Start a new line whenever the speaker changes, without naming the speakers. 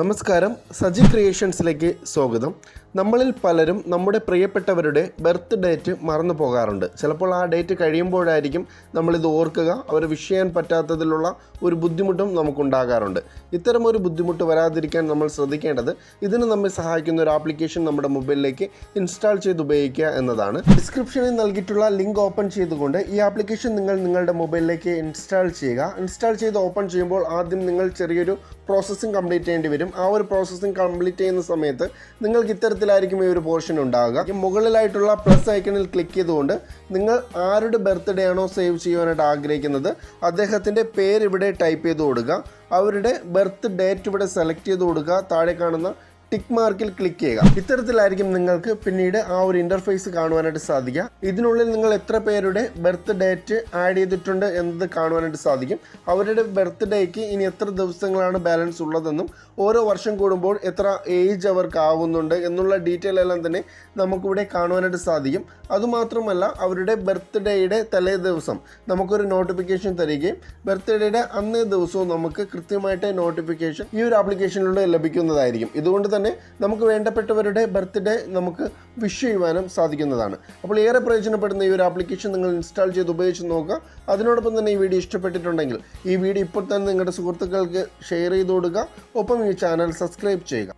നമസ്കാരം സജി ക്രിയേഷൻസിലേക്ക് സ്വാഗതം. നമ്മളിൽ പലരും നമ്മുടെ പ്രിയപ്പെട്ടവരുടെ ബർത്ത് ഡേറ്റ് മറന്നു പോകാറുണ്ട്. ചിലപ്പോൾ ആ ഡേറ്റ് കഴിയുമ്പോഴായിരിക്കും നമ്മളിത് ഓർക്കുക. അവരെ വിഷ് ചെയ്യാൻ പറ്റാത്തതിലുള്ള ഒരു ബുദ്ധിമുട്ടും നമുക്കുണ്ടാകാറുണ്ട്. ഇത്തരം ഒരു ബുദ്ധിമുട്ട് വരാതിരിക്കാൻ നമ്മൾ ശ്രദ്ധിക്കേണ്ടത് ഇതിന് നമ്മെ സഹായിക്കുന്ന ഒരു ആപ്ലിക്കേഷൻ നമ്മുടെ മൊബൈലിലേക്ക് ഇൻസ്റ്റാൾ ചെയ്ത് ഉപയോഗിക്കുക എന്നതാണ് ഡിസ്ക്രിപ്ഷനിൽ നൽകിയിട്ടുള്ള ലിങ്ക് ഓപ്പൺ ചെയ്തുകൊണ്ട് ഈ ആപ്ലിക്കേഷൻ നിങ്ങൾ നിങ്ങളുടെ മൊബൈലിലേക്ക് ഇൻസ്റ്റാൾ ചെയ്യുക. ഇൻസ്റ്റാൾ ചെയ്ത് ഓപ്പൺ ചെയ്യുമ്പോൾ ആദ്യം നിങ്ങൾ ചെറിയൊരു പ്രോസസ്സിംഗ് കംപ്ലീറ്റ് ചെയ്യേണ്ടി വരും. ആ ഒരു പ്രോസസ്സിംഗ് കംപ്ലീറ്റ് ചെയ്യുന്ന സമയത്ത് നിങ്ങൾക്ക് ഇത്തരത്തിലായിരിക്കും ഈ ഒരു പോർഷൻ ഉണ്ടാവുക. ഈ മുകളിലായിട്ടുള്ള പ്ലസ് ഐക്കണിൽ ക്ലിക്ക് ചെയ്തുകൊണ്ട് നിങ്ങൾ ആരുടെ ബർത്ത്ഡേ ആണോ സേവ് ചെയ്യുവാനായിട്ട് ആഗ്രഹിക്കുന്നത് അദ്ദേഹത്തിന്റെ പേര് ഇവിടെ ടൈപ്പ് ചെയ്ത് കൊടുക്കുക. അവരുടെ ബർത്ത് ഡേറ്റ് ഇവിടെ സെലക്ട് ചെയ്ത് കൊടുക്കുക. താഴെ കാണുന്ന ടിക്ക് മാർക്കിൽ ക്ലിക്ക് ചെയ്യുക. ഇത്തരത്തിലായിരിക്കും നിങ്ങൾക്ക് പിന്നീട് ആ ഒരു ഇന്റർഫേസ് കാണുവാനായിട്ട് സാധിക്കുക. ഇതിനുള്ളിൽ നിങ്ങൾ എത്ര പേരുടെ ബർത്ത് ഡേറ്റ് ആഡ് ചെയ്തിട്ടുണ്ട് എന്നത് കാണുവാനായിട്ട് സാധിക്കും. അവരുടെ ബർത്ത് ഡേക്ക് ഇനി എത്ര ദിവസങ്ങളാണ് ബാലൻസ് ഉള്ളതെന്നും ഓരോ വർഷം കൂടുമ്പോൾ എത്ര ഏജ് അവർക്ക് ആവുന്നുണ്ട് എന്നുള്ള ഡീറ്റെയിൽ എല്ലാം തന്നെ നമുക്കിവിടെ കാണുവാനായിട്ട് സാധിക്കും. അതുമാത്രമല്ല അവരുടെ ബർത്ത് ഡേയുടെ തലേ ദിവസം നമുക്കൊരു നോട്ടിഫിക്കേഷൻ തരികയും ബർത്ത് ഡേയുടെ അന്നേ ദിവസവും നമുക്ക് കൃത്യമായിട്ട് നോട്ടിഫിക്കേഷൻ ഈ ഒരു ആപ്ലിക്കേഷനിലൂടെ ലഭിക്കുന്നതായിരിക്കും. ഇതുകൊണ്ട് തന്നെ നമുക്ക് വേണ്ടപ്പെട്ടവരുടെ ബർത്ത്ഡേ നമുക്ക് വിഷ് ചെയ്യുവാനും സാധിക്കുന്നതാണ്. അപ്പോൾ ഏറെ പ്രയോജനപ്പെടുന്ന ഈ ഒരു ആപ്ലിക്കേഷൻ നിങ്ങൾ ഇൻസ്റ്റാൾ ചെയ്ത് ഉപയോഗിച്ച് നോക്കുക. അതിനോടൊപ്പം തന്നെ ഈ വീഡിയോ ഇഷ്ടപ്പെട്ടിട്ടുണ്ടെങ്കിൽ ഈ വീഡിയോ ഇപ്പോൾ തന്നെ നിങ്ങളുടെ സുഹൃത്തുക്കൾക്ക് ഷെയർ ചെയ്ത് കൊടുക്കുക. ഒപ്പം ഈ ചാനൽ സബ്സ്ക്രൈബ് ചെയ്യുക.